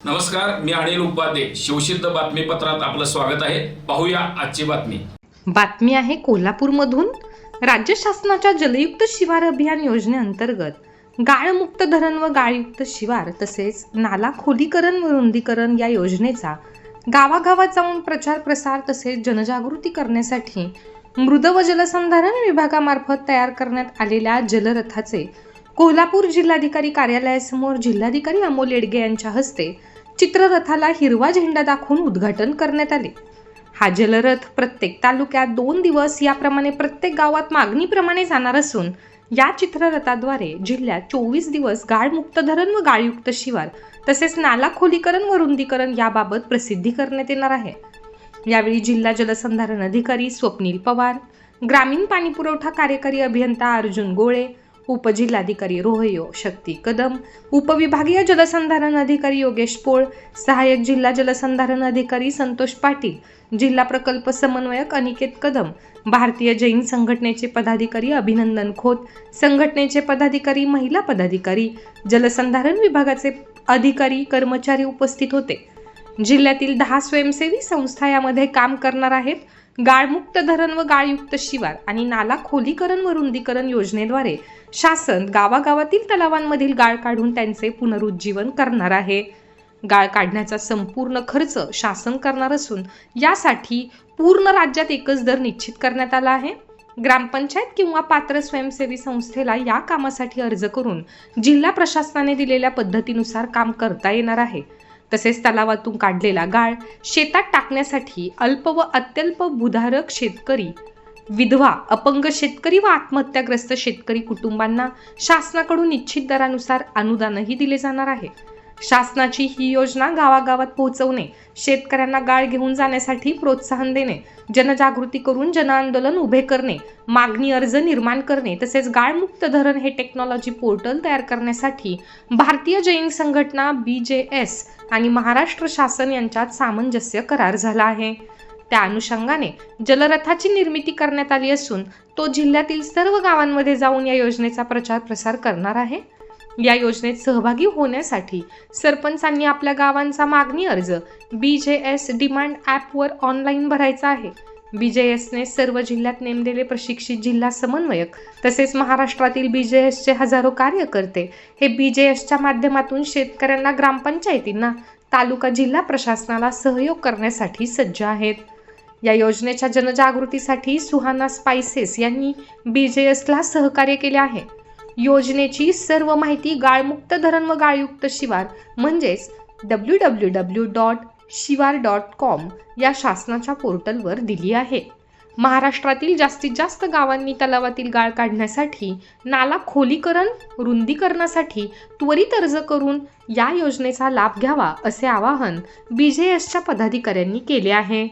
नमस्कार मी अनिल उपाध्ये. शिवसिद्ध बातमीपत्रात आपलं स्वागत आहे. पाहूया आजची बातमी. बातमी आहे कोल्हापूरमधून. राज्य शासनाच्या जलयुक्त शिवार अभियान योजनेअंतर्गत गाळमुक्त धरण व गाळयुक्त शिवार तसेच नाला खोलीकरण व रुंदीकरण या योजनेचा गावागावात जाऊन प्रचार प्रसार तसेच जनजागृती करण्यासाठी मृद व जलसंधारण विभागामार्फत तयार करण्यात आलेल्या जलरथाचे कोल्हापूर जिल्हाधिकारी कार्यालयासमोर जिल्हाधिकारी अमोल येडगे यांच्या हस्ते चित्ररथाला हिरवा झेंडा दाखवून उद्घाटन करण्यात आले. हा जलरथ प्रत्येक तालुक्यात दोन दिवस याप्रमाणे प्रत्येक गावात मागणीप्रमाणे जाणार असून या चित्ररथाद्वारे जिल्ह्यात चोवीस दिवस गाळमुक्त धरण व गाळयुक्त शिवार तसेच नाला खोलीकरण व रुंदीकरण याबाबत प्रसिद्धी करण्यात येणार आहे. यावेळी जिल्हा जलसंधारण अधिकारी स्वप्नील पवार ग्रामीण पाणीपुरवठा कार्यकारी अभियंता अर्जुन गोळे उपजिल्हाधिकारी रोहयो शक्ती कदम उपविभागीय जलसंधारण अधिकारी योगेश पोळ सहाय्यक जिल्हा जलसंधारण अधिकारी संतोष पाटील जिल्हा प्रकल्प समन्वयक अनिकेत कदम भारतीय जैन संघटनेचे पदाधिकारी अभिनंदन खोत संघटनेचे पदाधिकारी महिला पदाधिकारी जलसंधारण विभागाचे अधिकारी कर्मचारी उपस्थित होते. जिल्ह्यातील दहा स्वयंसेवी संस्था यामध्ये काम करणार आहेत. गाळमुक्त धरण व गाळयुक्त शिवार आणि नाला खोलीकरण व रुंदीकरण योजनेद्वारे शासन गावागावातील तलावांमधील गाळ काढून त्यांचे पुनरुज्जीवन करणार आहे. गाळ काढण्याचा संपूर्ण खर्च शासन करणार असून यासाठी पूर्ण राज्यात एकच दर निश्चित करण्यात आला आहे. ग्रामपंचायत किंवा पात्र स्वयंसेवी संस्थेला या कामासाठी अर्ज करून जिल्हा प्रशासनाने दिलेल्या पद्धतीनुसार काम करता येणार आहे. तसेच तलावातून काढलेला गाळ शेतात टाकण्यासाठी अल्प व अत्यल्प भूधारक शेतकरी विधवा अपंग शेतकरी व आत्महत्याग्रस्त शेतकरी कुटुंबांना शासनाकडून निश्चित दरानुसार अनुदानही दिले जाणार आहे. शासनाची ही योजना गावागावात पोहोचवणे शेतकऱ्यांना गाळ घेऊन जाण्यासाठी प्रोत्साहन देणे जनजागृती करून जनआंदोलन उभे करणे मागणी अर्ज निर्माण करणे तसेच गाळमुक्त धरण हे टेक्नॉलॉजी पोर्टल तयार करण्यासाठी भारतीय जैन संघटना बी जे एस आणि महाराष्ट्र शासन यांच्यात सामंजस्य करार झाला आहे. त्या अनुषंगाने जलरथाची निर्मिती करण्यात आली असून तो जिल्ह्यातील सर्व गावांमध्ये जाऊन या योजनेचा प्रचार प्रसार करणार आहे. या योजनेत सहभागी होण्यासाठी सरपंचांनी आपल्या गावांचा मागणी अर्ज बी जे एस डिमांड ॲपवर ऑनलाईन भरायचा आहे. बी जे एसने सर्व जिल्ह्यात नेमलेले प्रशिक्षित जिल्हा समन्वयक तसेच महाराष्ट्रातील बी जे एसचे हजारो कार्यकर्ते हे बी जे एसच्या माध्यमातून शेतकऱ्यांना ग्रामपंचायतींना तालुका जिल्हा प्रशासनाला सहयोग करण्यासाठी सज्ज आहेत. या योजनेच्या जनजागृतीसाठी सुहाना स्पायसेस यांनी बी जे एसला सहकार्य केले आहे. योजनेची सर्व माहिती गाळमुक्त धरण व गाळयुक्त शिवार. म्हणजेच W W W dot shivar dot com या शासनाच्या पोर्टलवर दिली आहे. महाराष्ट्रातील जास्तीत जास्त गावांनी तलावातील गाळ काढण्यासाठी नाला खोलीकरण रुंदीकरणासाठी त्वरित अर्ज करून या योजनेचा लाभ घ्यावा असे आवाहन बी जे एसच्या पदाधिकाऱ्यांनी केले आहे.